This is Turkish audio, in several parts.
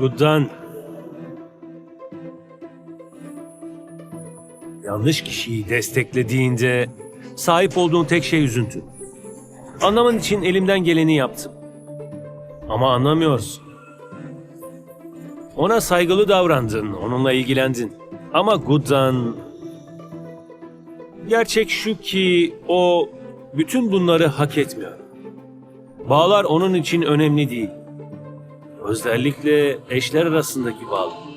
Guddan. Yanlış kişiyi desteklediğinde sahip olduğun tek şey üzüntü. Anlaman için elimden geleni yaptım. Ama anlamıyorsun. Ona saygılı davrandın, onunla ilgilendin. Ama Guddan... Gerçek şu ki o bütün bunları hak etmiyor. Bağlar onun için önemli değil. Özellikle eşler arasındaki bağlar.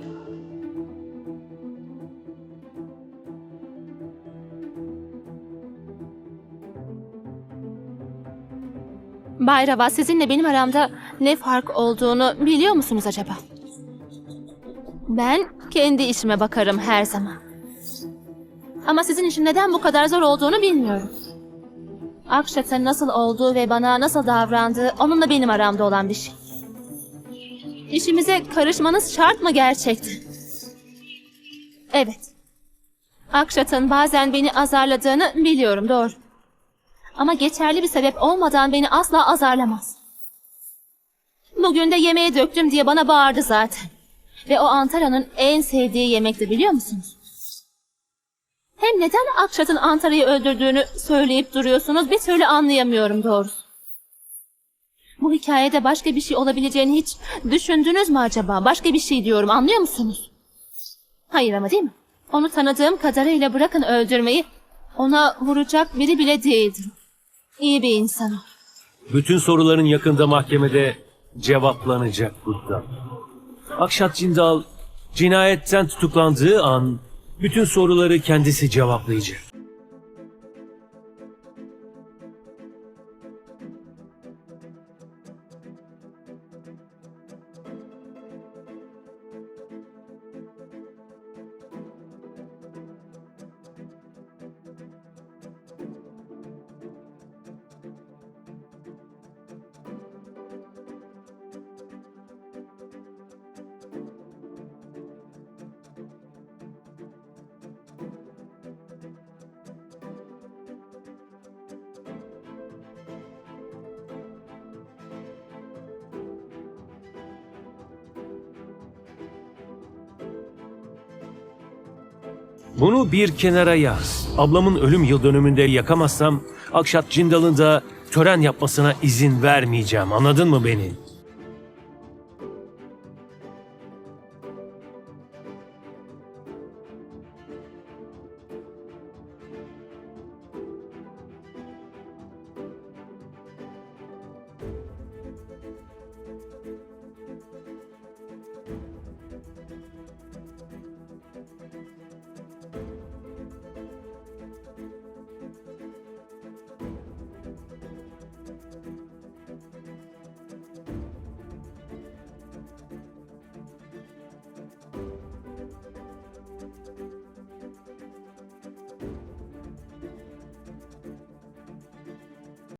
Bay Rava sizinle benim aramda ne fark olduğunu biliyor musunuz acaba? Ben kendi işime bakarım her zaman. Ama sizin için neden bu kadar zor olduğunu bilmiyorum. Akşat'ın nasıl olduğu ve bana nasıl davrandığı onunla benim aramda olan bir şey. İşimize karışmanız şart mı gerçekten? Evet. Akşat'ın bazen beni azarladığını biliyorum doğru. Ama geçerli bir sebep olmadan beni asla azarlamaz. Bugün de yemeğe döktüm diye bana bağırdı zaten. Ve o Antara'nın en sevdiği yemekti biliyor musunuz? Hem neden Akşat'ın Antara'yı öldürdüğünü söyleyip duruyorsunuz bir türlü anlayamıyorum doğrusu. Bu hikayede başka bir şey olabileceğini hiç düşündünüz mü acaba? Başka bir şey diyorum anlıyor musunuz? Hayır ama değil mi? Onu tanıdığım kadarıyla bırakın öldürmeyi. Ona vuracak biri bile değildir. İyi bir insan o. Bütün soruların yakında mahkemede cevaplanacak Guddan. Akşat Cindal cinayetten tutuklandığı an bütün soruları kendisi cevaplayacak. Bunu bir kenara yaz. Ablamın ölüm yıl dönümünde yakamazsam Akşat Cindal'ın da tören yapmasına izin vermeyeceğim. Anladın mı beni?